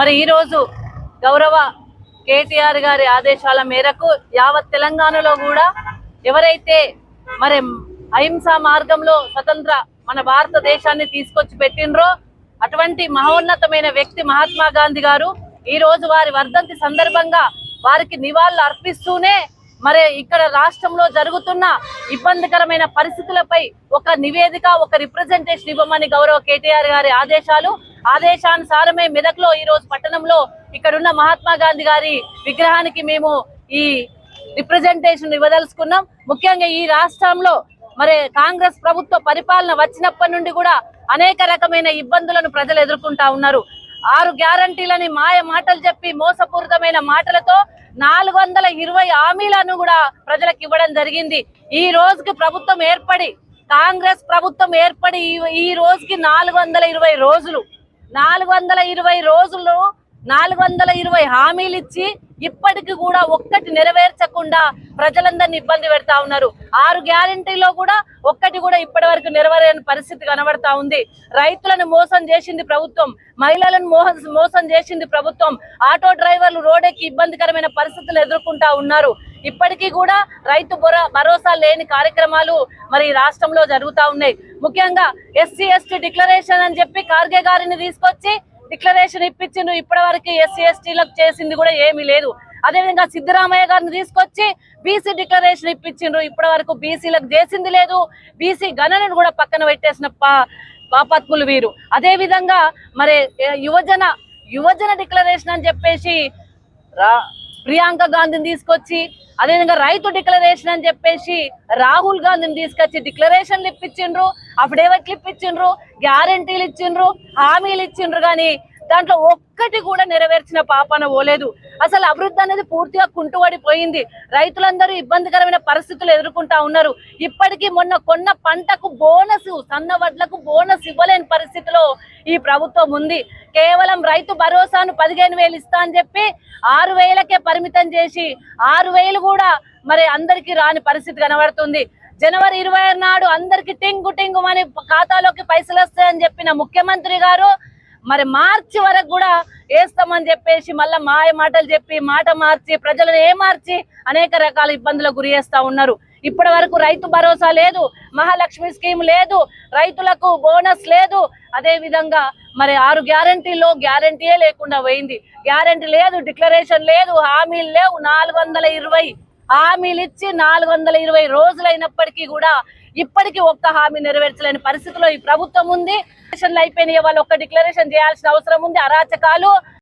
మరి ఈరోజు గౌరవ కేటీఆర్ గారి ఆదేశాల మేరకు యావత్ తెలంగాణలో కూడా ఎవరైతే మరి అహింసా మార్గంలో స్వతంత్ర మన భారతదేశాన్ని తీసుకొచ్చి పెట్టినరో అటువంటి మహోన్నతమైన వ్యక్తి మహాత్మా గాంధీ గారు ఈ రోజు వారి వర్ధంతి సందర్భంగా వారికి నివాళులు అర్పిస్తూనే మరి ఇక్కడ రాష్ట్రంలో జరుగుతున్న ఇబ్బందికరమైన పరిస్థితులపై ఒక నివేదిక ఒక రిప్రజెంటేషన్ ఇవ్వమని గౌరవ కేటీఆర్ గారి ఆదేశాలు ఆదేశానుసారమే మెదక్లో ఈ రోజు పట్టణంలో ఇక్కడున్న మహాత్మా గాంధీ గారి విగ్రహానికి మేము ఈ రిప్రజెంటేషన్ ఇవ్వదలుచుకున్నాం. ముఖ్యంగా ఈ రాష్ట్రంలో మరి కాంగ్రెస్ ప్రభుత్వ పరిపాలన వచ్చినప్పటి నుండి కూడా అనేక రకమైన ఇబ్బందులను ప్రజలు ఎదుర్కొంటా ఉన్నారు. ఆరు గ్యారంటీలని మాయ మాటలు చెప్పి మోసపూరితమైన మాటలతో నాలుగు వందల ఇరవై హామీలను కూడా ప్రజలకు ఇవ్వడం జరిగింది. ఈ రోజుకి ప్రభుత్వం ఏర్పడి కాంగ్రెస్ ప్రభుత్వం ఏర్పడి ఈ- ఈ రోజుకి నాలుగు వందల ఇరవై రోజులు. నాలుగు వందల ఇరవై రోజులు నాలుగు వందల ఇరవై హామీలు ఇచ్చి ఇప్పటికి కూడా ఒక్కటి నెరవేర్చకుండా ప్రజలందరినీ ఇబ్బంది పెడతా ఉన్నారు. ఆరు గ్యారంటీలో కూడా ఒక్కటి కూడా ఇప్పటి వరకు నెరవేరని పరిస్థితి కనబడతా ఉంది. రైతులను మోసం చేసింది ప్రభుత్వం మహిళలను మోసం చేసింది ప్రభుత్వం. ఆటో డ్రైవర్లు రోడ్డెక్కి ఇబ్బందికరమైన పరిస్థితులు ఎదుర్కొంటా ఉన్నారు. ఇప్పటికీ కూడా రైతు బొర భరోసా లేని కార్యక్రమాలు మరి రాష్ట్రంలో జరుగుతూ ఉన్నాయి. ముఖ్యంగా ఎస్సీ ఎస్టీ డిక్లరేషన్ అని చెప్పి కార్గే గారిని తీసుకొచ్చి డిక్లరేషన్ ఇప్పించిండు. ఇప్పటి వరకు ఎస్సీ ఎస్టీలకు చేసింది కూడా ఏమీ లేదు. అదేవిధంగా సిద్ధరామయ్య గారిని తీసుకొచ్చి బీసీ డిక్లరేషన్ ఇప్పించిండ్రు ఇప్పటి వరకు బీసీలకు చేసింది లేదు. బీసీ గణనను కూడా పక్కన పెట్టేసిన పా- వీరు. అదేవిధంగా మరి యువజన యువజన డిక్లరేషన్ అని చెప్పేసి ప్రియాంక గాంధీని తీసుకొచ్చి అదేవిధంగా రైతు డిక్లరేషన్ అని చెప్పేసి రాహుల్ గాంధీని తీసుకొచ్చి డిక్లరేషన్లు ఇప్పించిండ్రు అఫిడేవిట్లు ఇప్పించిండ్రు గ్యారంటీలు ఇచ్చిండ్రు హామీలు ఇచ్చిండ్రు. కానీ దాంట్లో ఒక్కటి కూడా నెరవేర్చిన పాపన పోలేదు. అసలు అభివృద్ధి అనేది పూర్తిగా కుంటుపడిపోయింది రైతులందరూ ఇబ్బందికరమైన పరిస్థితులు ఎదుర్కొంటా ఉన్నారు. ఇప్పటికీ మొన్న కొన్న పంటకు బోనస్ సన్న వడ్లకు బోనస్ ఇవ్వలేని పరిస్థితిలో ఈ ప్రభుత్వం ఉంది. కేవలం రైతు భరోసాను పదిహేను వేలు ఇస్తా అని చెప్పి ఆరు వేలకే పరిమితం చేసి ఆరు వేలు కూడా మరి అందరికీ రాని పరిస్థితి కనబడుతుంది. జనవరి ఇరవై ఆరు నాడు అందరికి టింగు టింగు మన ఖాతాలోకి పైసలు వస్తాయని చెప్పిన ముఖ్యమంత్రి గారు మరి మార్చి వరకు కూడా వేస్తామని చెప్పేసి మళ్ళీ మాయ మాటలు చెప్పి మాట మార్చి ప్రజలను ఏ మార్చి అనేక రకాల ఇబ్బందులకు గురి చేస్తా ఉన్నారు. ఇప్పటి వరకు రైతు భరోసా లేదు మహాలక్ష్మి స్కీమ్ లేదు రైతులకు బోనస్ లేదు. అదే విధంగా మరి ఆరు గ్యారంటీలో గ్యారంటీయే లేకుండా పోయింది. గ్యారంటీ లేదు డిక్లరేషన్ లేదు హామీలు లేవు నాలుగు వందల ఇరవై హామీలు ఇచ్చి నాలుగు వందల ఇరవై రోజులైనప్పటికీ కూడా ఇప్పటికీ ఒక్క హామీ నెరవేర్చలేని పరిస్థితిలో ఈ ప్రభుత్వం ఉంది. డిక్లరేషన్లు అయిపోయినాయి. వాళ్ళు ఒక్క డిక్లరేషన్ చేయాల్సిన అవసరం ఉంది. అరాచకాలు